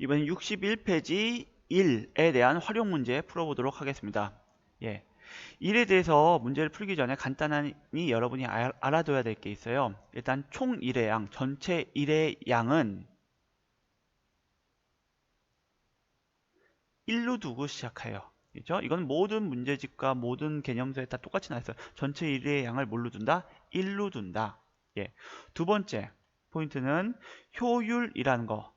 이번엔 61페이지 1에 대한 활용 문제 풀어보도록 하겠습니다. 예. 1에 대해서 문제를 풀기 전에 간단히 여러분이 알- 알아둬야 될 게 있어요. 일단 총 1의 양, 전체 1의 양은 1로 두고 시작해요. 그죠? 이건 모든 문제집과 모든 개념서에 다 똑같이 나있어요. 전체 1의 양을 뭘로 둔다? 1로 둔다. 예. 두 번째 포인트는 효율이라는 거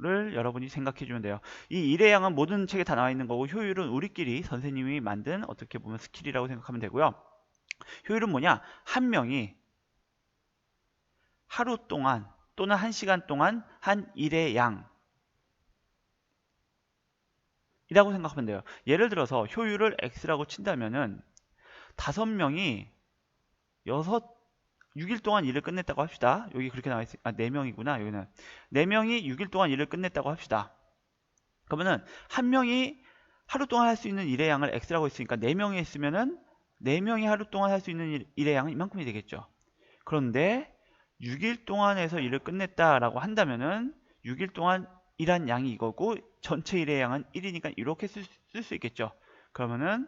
를 여러분이 생각해 주면 돼요. 이 1의 양은 모든 책에 다 나와 있는 거고 효율은 우리끼리 선생님이 만든 어떻게 보면 스킬이라고 생각하면 되고요. 효율은 뭐냐? 한 명이 하루 동안 또는 한 시간 동안 한 1의 양 이라고 생각하면 돼요. 예를 들어서 효율을 x라고 친다면은 다섯 명이 여섯 6일 동안 일을 끝냈다고 합시다. 여기 그렇게 나와 있으 아, 4명이구나. 여기는 4명이 6일 동안 일을 끝냈다고 합시다. 그러면은 한 명이 하루 동안 할 수 있는 일의 양을 x라고 했으니까 4명이 했으면은 4명이 하루 동안 할 수 있는 일, 일의 양은 이만큼이 되겠죠. 그런데 6일 동안 해서 일을 끝냈다라고 한다면은 6일 동안 일한 양이 이거고 전체 일의 양은 1이니까 이렇게 쓸수 있겠죠. 그러면은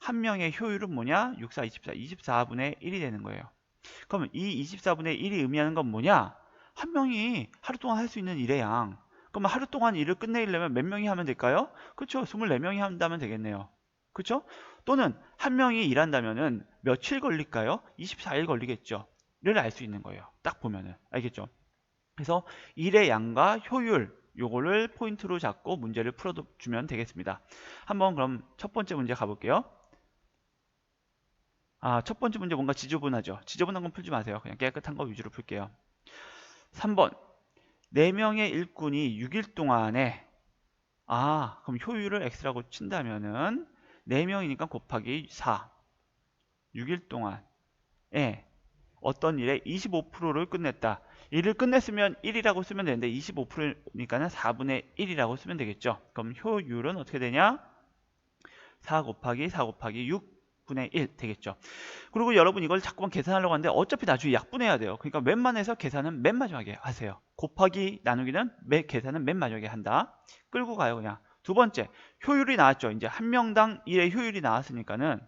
한 명의 효율은 뭐냐? 6, 4, 24, 24분의 1이 되는 거예요. 그러면 이 24분의 1이 의미하는 건 뭐냐? 한 명이 하루 동안 할 수 있는 일의 양. 그러면 하루 동안 일을 끝내려면 몇 명이 하면 될까요? 그렇죠. 24명이 한다면 되겠네요. 그렇죠? 또는 한 명이 일한다면은 며칠 걸릴까요? 24일 걸리겠죠. 를 알 수 있는 거예요. 딱 보면은. 알겠죠? 그래서 일의 양과 효율 요거를 포인트로 잡고 문제를 풀어 주면 되겠습니다. 한번 그럼 첫 번째 문제 가볼게요. 아, 첫 번째 문제 뭔가 지저분하죠? 지저분한 건 풀지 마세요. 그냥 깨끗한 거 위주로 풀게요. 3번. 4명의 일꾼이 6일 동안에 아, 그럼 효율을 x라고 친다면은 4명이니까 곱하기 4. 6일 동안 에 어떤 일에 25%를 끝냈다. 일을 끝냈으면 1이라고 쓰면 되는데 25%니까는 4분의 1이라고 쓰면 되겠죠. 그럼 효율은 어떻게 되냐? 4 곱하기 4 곱하기 6 분의 1 되겠죠. 그리고 여러분 이걸 자꾸만 계산하려고 하는데 어차피 나중에 약분해야 돼요. 그러니까 웬만해서 계산은 맨 마지막에 하세요. 곱하기 나누기는 매, 계산은 맨 마지막에 한다. 끌고 가요 그냥. 두 번째 효율이 나왔죠. 이제 한 명당 1의 효율이 나왔으니까는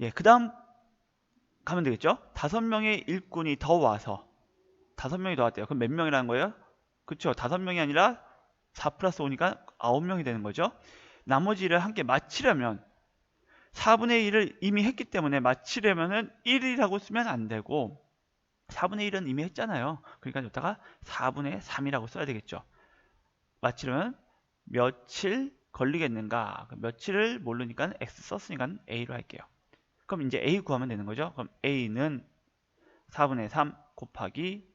예, 그 다음 가면 되겠죠? 다섯 명의 일꾼이 더 와서 다섯 명이 더 왔대요. 그럼 몇 명이라는 거예요? 그쵸? 다섯 명이 아니라 4 플러스 5니까 9명이 되는 거죠. 나머지 일을 함께 마치려면 4분의 1을 이미 했기 때문에 마치려면은 1이라고 쓰면 안 되고 4분의 1은 이미 했잖아요. 그러니까 여기다가 4분의 3이라고 써야 되겠죠. 마치려면 며칠 걸리겠는가? 며칠을 모르니까 x 썼으니까 a로 할게요. 그럼 이제 a 구하면 되는 거죠. 그럼 a는 4분의 3 곱하기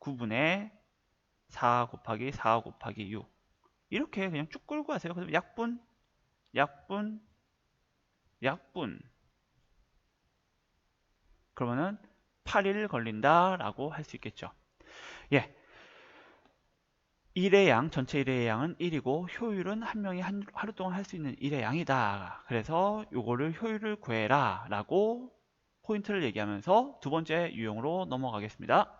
9분의 4 곱하기 4 곱하기 6 이렇게 그냥 쭉 끌고 가세요. 그래서 약분, 약분, 약분 그러면은 8일 걸린다라고 할 수 있겠죠. 예. 1의 양, 전체 1의 양은 1이고 효율은 한 명이 한, 하루 동안 할 수 있는 1의 양이다. 그래서 요거를 효율을 구해라 라고 포인트를 얘기하면서 두 번째 유형으로 넘어가겠습니다.